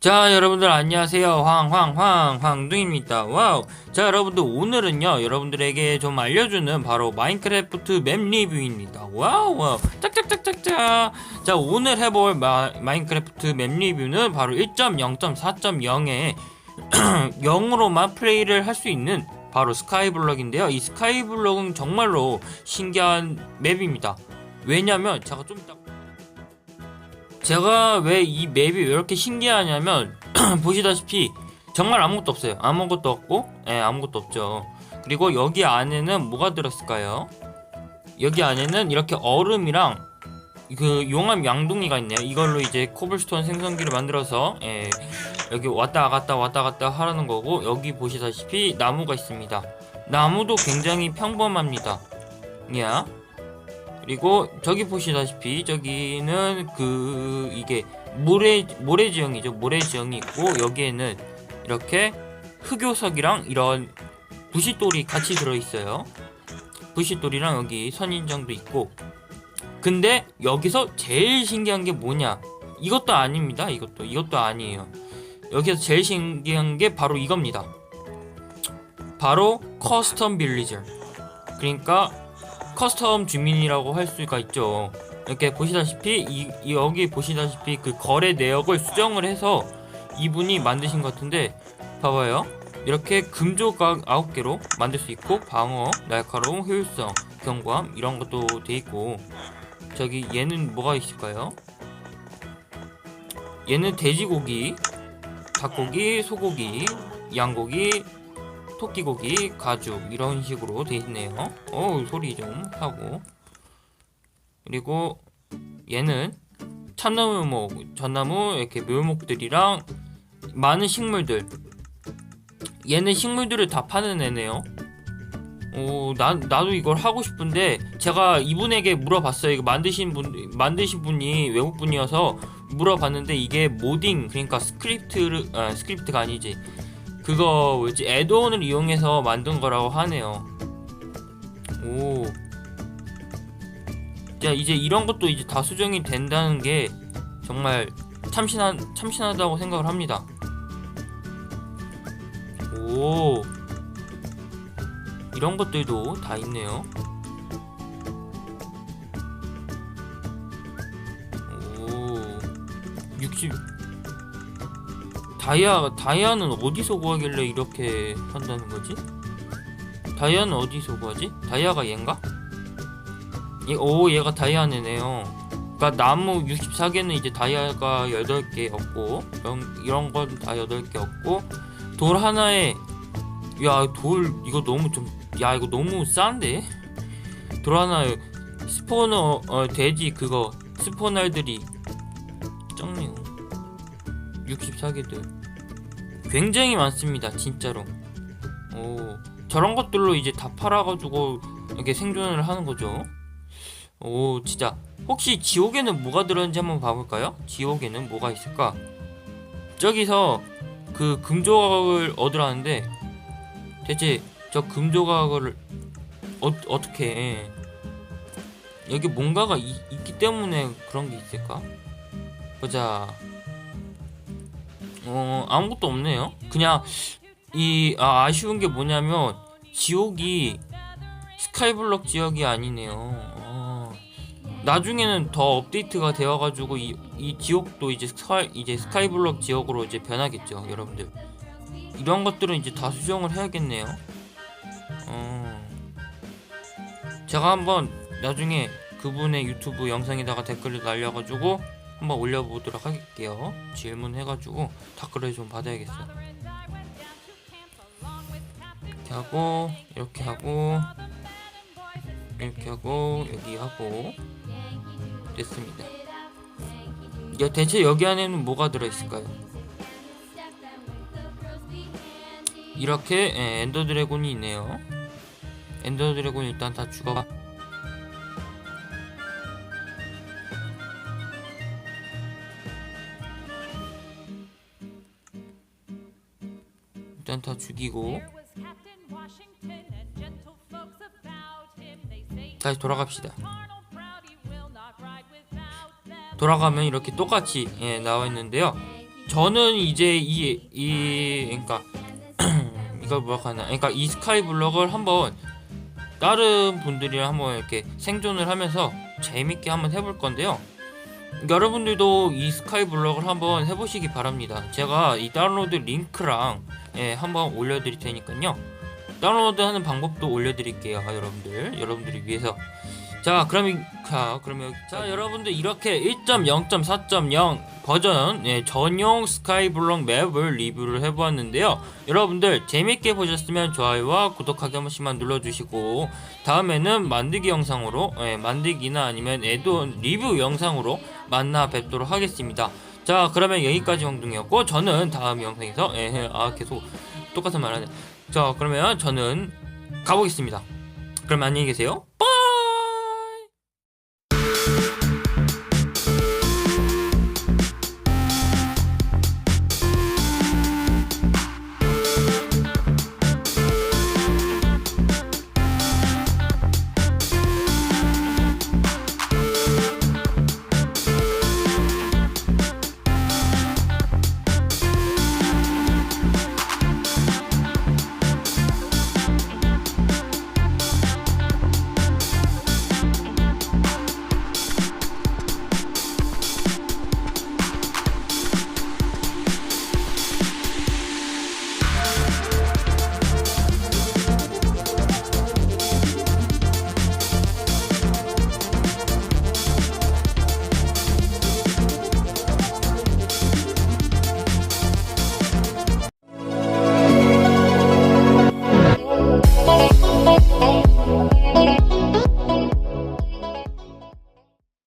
자 여러분들 안녕하세요. 황황황 황둥입니다. 와우. 자 여러분들 오늘은요 여러분들에게 좀 알려주는 바로 마인크래프트 맵 리뷰입니다. 와우 와우. 짝짝짝짝짝. 자 오늘 해볼 마, 마인크래프트 맵 리뷰는 바로 1.0.4.0에 0으로만 플레이를 할 수 있는 바로 스카이블럭인데요 이 스카이블럭은 정말로 신기한 맵입니다 왜냐면 제가 좀 이따 제가 왜 이 맵이 왜 이렇게 신기하냐면 보시다시피 정말 아무것도 없어요. 아무것도 없고, 예, 아무것도 없죠. 그리고 여기 안에는 뭐가 들었을까요? 여기 안에는 이렇게 얼음이랑 그 용암 양동이가 있네요. 이걸로 이제 코블스톤 생성기를 만들어서 예, 여기 왔다 갔다 왔다 갔다 하라는 거고 여기 보시다시피 나무가 있습니다. 나무도 굉장히 평범합니다. 야. 그리고 저기 보시다시피 저기는 그 이게 모래 모래 지형이죠. 모래 지형이 있고 여기에는 이렇게 흑요석이랑 이런 부싯돌이 같이 들어 있어요. 부싯돌이랑 여기 선인장도 있고. 근데 여기서 제일 신기한 게 뭐냐? 이것도 아닙니다. 이것도 이것도 아니에요. 여기서 제일 신기한 게 바로 이겁니다. 바로 커스텀 빌리저. 그러니까 커스텀 주민이라고 할 수가 있죠. 이렇게 보시다시피 이, 이 여기 보시다시피 그 거래 내역을 수정을 해서 이분이 만드신 것 같은데 봐봐요. 이렇게 금조각 9개로 만들 수 있고 방어, 날카로움, 효율성, 경고함 이런 것도 돼 있고 저기 얘는 뭐가 있을까요? 얘는 돼지고기, 닭고기, 소고기, 양고기, 토끼고기, 가죽 이런 식으로 돼 있네요. 어우 소리 좀 하고 그리고 얘는 참나무 목, 전나무 이렇게 묘목들이랑 많은 식물들. 얘는 식물들을 다 파는 애네요. 오, 나, 나도 이걸 하고 싶은데 제가 이분에게 물어봤어요. 이거 만드신 분 만드신 분이 외국 분이어서 물어봤는데 이게 모딩 그러니까 스크립트를 아, 스크립트가 아니지. 그거 뭐지 애드온을 이용해서 만든 거라고 하네요. 오. 자 이제 이런 것도 이제 다 수정이 된다는 게 정말 참신한 참신하다고 생각을 합니다. 오. 이런 것들도 다 있네요. 60 다이아 다이아는 어디서 구하길래 이렇게 한다는 거지? 다이아는 어디서 구하지? 다이아가 얘인가? 얘, 오 얘가 다이아네네요. 그러니까 나무 64개는 이제 다이아가 8개였고 이런 이런 건 다 8개였고 돌 하나에 야 돌 이거 너무 좀 야 이거 너무 싼데? 돌 하나에 스포너 어, 돼지 그거 스포날들이 짱네요. 64개들 굉장히 많습니다 진짜로 오 저런 것들로 이제 다 팔아가지고 이렇게 생존을 하는 거죠 오 진짜 혹시 지옥에는 뭐가 들었는지 한번 봐볼까요? 지옥에는 뭐가 있을까? 저기서 그 금조각을 얻으라는데 대체 저 금조각을 어, 어떻게 해? 여기 뭔가가 이- 있기 때문에 그런 게 있을까? 보자 어 아무것도 없네요. 그냥 이 아, 아쉬운 게 뭐냐면 지옥이 스카이블럭 지역이 아니네요. 어, 나중에는 더 업데이트가 되어가지고 이, 이 지옥도 이제 스카 이제 스카이블럭 지역으로 이제 변하겠죠, 여러분들. 이런 것들은 이제 다 수정을 해야겠네요. 어, 제가 한번 나중에 그분의 유튜브 영상에다가 댓글을 날려가지고 한번 올려보도록 할게요. 질문해가지고 댓글을 좀 받아야겠어요. 이렇게 하고 이렇게 하고 이렇게 하고 여기 하고 됐습니다. 야, 대체 여기 안에는 뭐가 들어있을까요? 이렇게 예, 엔더 드래곤이 있네요. 엔더 드래곤 일단 다 죽어. 일단 다 죽이고 다시 돌아갑시다. 돌아가면 이렇게 똑같이 예, 나와 있는데요. 저는 이제 이, 이, 그러니까, 이걸 뭐라고 하나. 그러니까 이 스카이 블럭을 한번 다른 분들이랑 한번 이렇게 생존을 하면서 재밌게 한번 해볼 건데요. 여러분들도 이 스카이 블럭을 한번 해보시기 바랍니다. 제가 이 다운로드 링크랑 예, 한번 올려드릴 테니까요. 다운로드하는 방법도 올려드릴게요, 아, 여러분들. 여러분들이 위해서. 자, 그러면 자, 그러면 자, 여러분들 이렇게 1.0.4.0 버전 예, 전용 스카이블럭 맵을 리뷰를 해보았는데요. 여러분들 재밌게 보셨으면 좋아요와 구독하기 한 번씩만 눌러주시고 다음에는 만들기 영상으로 예, 만들기나 아니면 애돈 리뷰 영상으로 만나 뵙도록 하겠습니다. 자, 그러면 여기까지 황둥이었고 저는 다음 영상에서 예, 아 계속 똑같은 말하네. 자, 그러면 저는 가보겠습니다. 그럼 안녕히 계세요. 빠이!